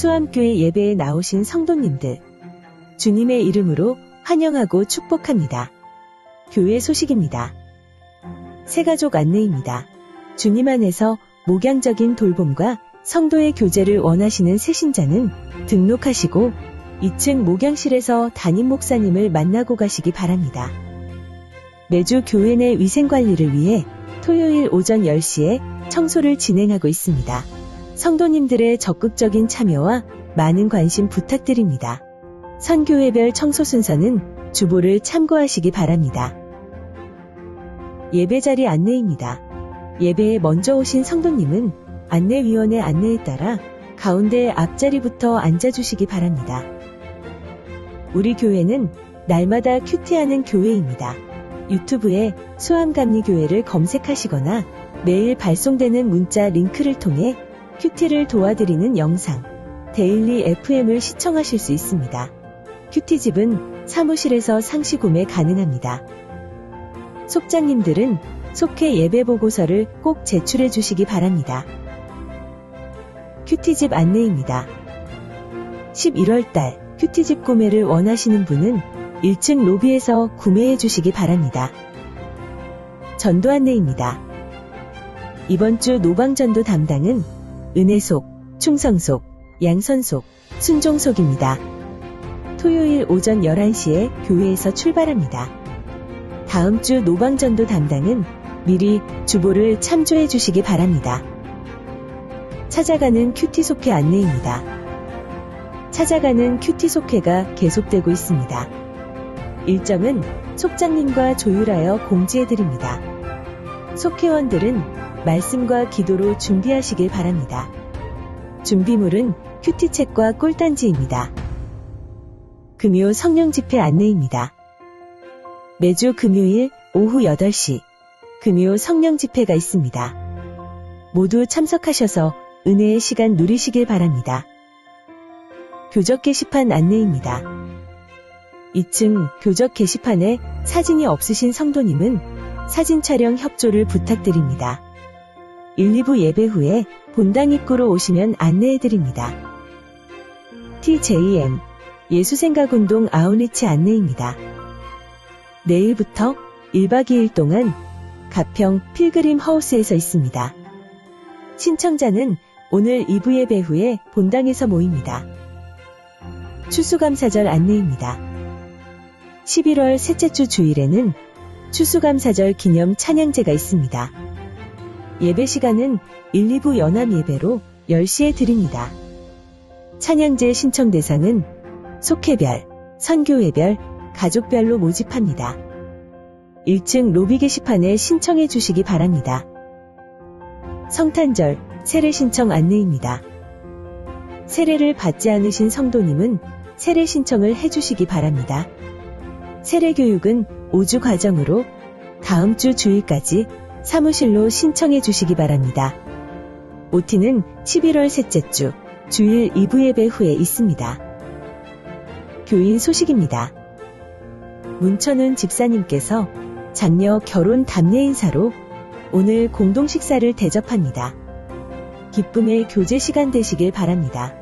수암교회 예배에 나오신 성도님들, 주님의 이름으로 환영하고 축복합니다. 교회 소식입니다. 새가족 안내입니다. 주님 안에서 목양적인 돌봄과 성도의 교제를 원하시는 새신자는 등록하시고 2층 목양실에서 담임 목사님을 만나고 가시기 바랍니다. 매주 교회 내 위생관리를 위해 토요일 오전 10시에 청소를 진행하고 있습니다. 성도님들의 적극적인 참여와 많은 관심 부탁드립니다. 선교회별 청소 순서는 주보를 참고하시기 바랍니다. 예배 자리 안내입니다. 예배에 먼저 오신 성도님은 안내위원의 안내에 따라 가운데 앞자리부터 앉아주시기 바랍니다. 우리 교회는 날마다 큐티하는 교회입니다. 유튜브에 수암감리교회를 검색하시거나 매일 발송되는 문자 링크를 통해 큐티를 도와드리는 영상, 데일리 FM을 시청하실 수 있습니다. 큐티집은 사무실에서 상시 구매 가능합니다. 속장님들은 속회 예배 보고서를 꼭 제출해 주시기 바랍니다. 큐티집 안내입니다. 11월 달 큐티집 구매를 원하시는 분은 1층 로비에서 구매해 주시기 바랍니다. 전도 안내입니다. 이번 주 노방전도 담당은 은혜속, 충성속, 양선속, 순종속입니다. 토요일 오전 11시에 교회에서 출발합니다. 다음 주 노방전도 담당은 미리 주보를 참조해 주시기 바랍니다. 찾아가는 큐티 속회 안내입니다. 찾아가는 큐티 속회가 계속되고 있습니다. 일정은 속장님과 조율하여 공지해 드립니다. 속회원들은 말씀과 기도로 준비하시길 바랍니다. 준비물은 큐티책과 꿀단지입니다. 금요 성령 집회 안내입니다. 매주 금요일 오후 8시 금요 성령 집회가 있습니다. 모두 참석하셔서 은혜의 시간 누리시길 바랍니다. 교적 게시판 안내입니다. 2층 교적 게시판에 사진이 없으신 성도님은 사진 촬영 협조를 부탁드립니다. 1, 2부 예배 후에 본당 입구로 오시면 안내해드립니다. TJM 예수생각운동 아울리치 안내입니다. 내일부터 1박 2일 동안 가평 필그림 하우스에서 있습니다. 신청자는 오늘 2부 예배 후에 본당에서 모입니다. 추수감사절 안내입니다. 11월 셋째 주 주일에는 추수감사절 기념 찬양제가 있습니다. 예배 시간은 1, 2부 연합 예배로 10시에 드립니다. 찬양제 신청 대상은 속회별, 선교회별, 가족별로 모집합니다. 1층 로비 게시판에 신청해 주시기 바랍니다. 성탄절 세례 신청 안내입니다. 세례를 받지 않으신 성도님은 세례 신청을 해 주시기 바랍니다. 세례 교육은 5주 과정으로 다음 주 주일까지 사무실로 신청해 주시기 바랍니다. OT는 11월 셋째 주 주일 2부 예배 후에 있습니다. 교인 소식입니다. 문천은 집사님께서 장녀 결혼 답례 인사로 오늘 공동 식사를 대접합니다. 기쁨의 교제 시간 되시길 바랍니다.